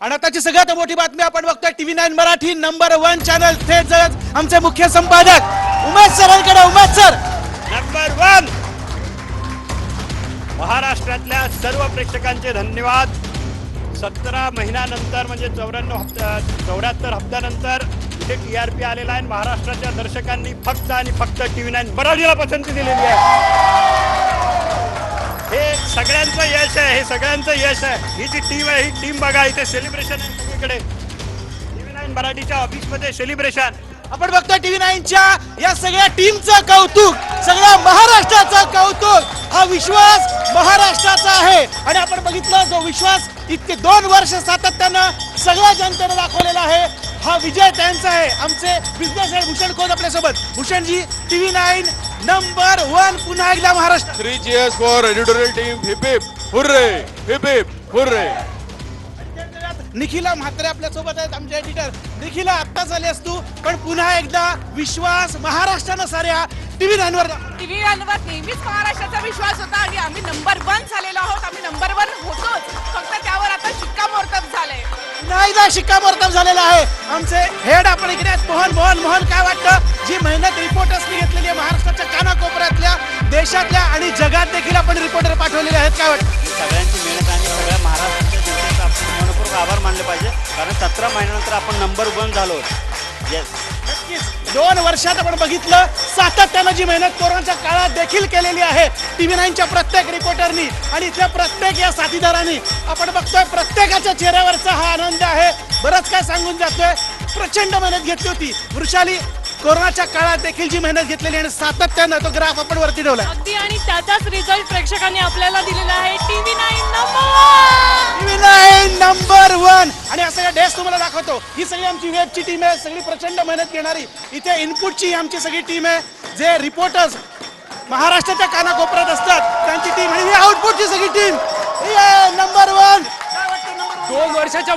आणि आताची सगळ्यात मोठी बातमी आपण बघतोय. TV nine Marathi number one channel थेट जगत आमचे मुख्य संपादक उमेश सरांकडे उमेश सर. Number one. महाराष्ट्रातल्या सर्व प्रेक्षकांचे धन्यवाद. सतरा महिन्यानंतर म्हणजे चौऱ्याण्णव हप्त्या चौऱ्याहत्तर हप्त्यानंतर इथे टी आर पी आलेला आहे. महाराष्ट्राच्या दर्शकांनी फक्त आणि फक्त टी व्ही नाईन मराठीला पसंती दिलेली आहे. सगळ्यांचं यश आहे हे सगळ्यांचं यश आहे. ही जी टीम आहे ही टीम बघा इथे सेलिब्रेशन आहे सगळीकडे. टी व्ही नाईन मराठीच्या ऑफिसमध्ये सेलिब्रेशन आपण बघतोय टीव्ही नाईनच्या या सगळ्या टीमचं कौतुक सगळ्या महाराष्ट्राचं कौतुक. हा विश्वास महाराष्ट्राचा आहे. आणि आपण बघितलं जो विश्वास इतके दोन वर्ष सातत्यानं सगळ्या जनतेनं दाखवलेला आहे हा विजय त्यांचा आहे आमचे बिझनेस हेड भूषण खोत आपल्यासोबत Bhushanji TV nine number one पुन्हा एकदा Maharashtra cheers for editorial team. Hip hip, hooray! Hip hip, hooray! Nikhila Mhatre आपल्यासोबत आहेत आमचे एडिटर निखिला आत्ता झाली असतो पण पुन्हा एकदा विश्वास महाराष्ट्रानं साऱ्या टीव्ही नाईनवर टीव्ही वर नेहमीच महाराष्ट्राचा विश्वास होता आणि आम्ही नंबर वन झालेलो आहोत एकदा शिक्कामोर्तब झालेला आहे. आमचे हेड आपण इकडे मोहन मोहन मोहन काय वाटतं? जी मेहनत रिपोर्टर्सनी घेतलेली आहे महाराष्ट्राच्या कानाकोपऱ्यातल्या देशातल्या आणि जगात देखील आपण रिपोर्टर पाठवलेले आहेत. काय वाटतं? सगळ्यांची मेहनत आणि सगळ्या महाराष्ट्राच्या जनतेचा आपण मनपूर्वक आभार मानले पाहिजे. कारण सतरा महिन्यानंतर आपण नंबर वन झालो. नक्कीच दोन वर्षात आपण बघितलं सातत्यानं जी मेहनत कोरोनाच्या काळात देखील केलेली आहे टीव्ही नाईनच्या प्रत्येक रिपोर्टरनी आणि इथल्या प्रत्येक या साथीदारांनी आपण बघतोय प्रत्येकाच्या चेहऱ्यावरचा हा आनंद आहे. बरंच काय सांगून जातोय प्रचंड मेहनत घेतली होती. वृषाली कोरोनाच्या काळात देखील जी मेहनत घेतलेली आणि सातत्यानं तो ग्राफ आपण वरती ठेवला अगदी आणि त्याचाच रिझल्ट प्रेक्षकांनी आपल्याला दिलेला आहे. टीव्ही नाईन आणि हा सगळा डेस्क तुम्हाला दाखवतो. ही सगळी आमची वेबची टीम आहे. सगळी प्रचंड मेहनत घेणारी. इथे इनपुटची आमची सगळी टीम आहे. जे रिपोर्टर्स महाराष्ट्राच्या कानाकोपऱ्यात असतात त्यांची टीम आणि ही आउटपुटची सगळी टीम नंबर वन दोन वर्षाच्या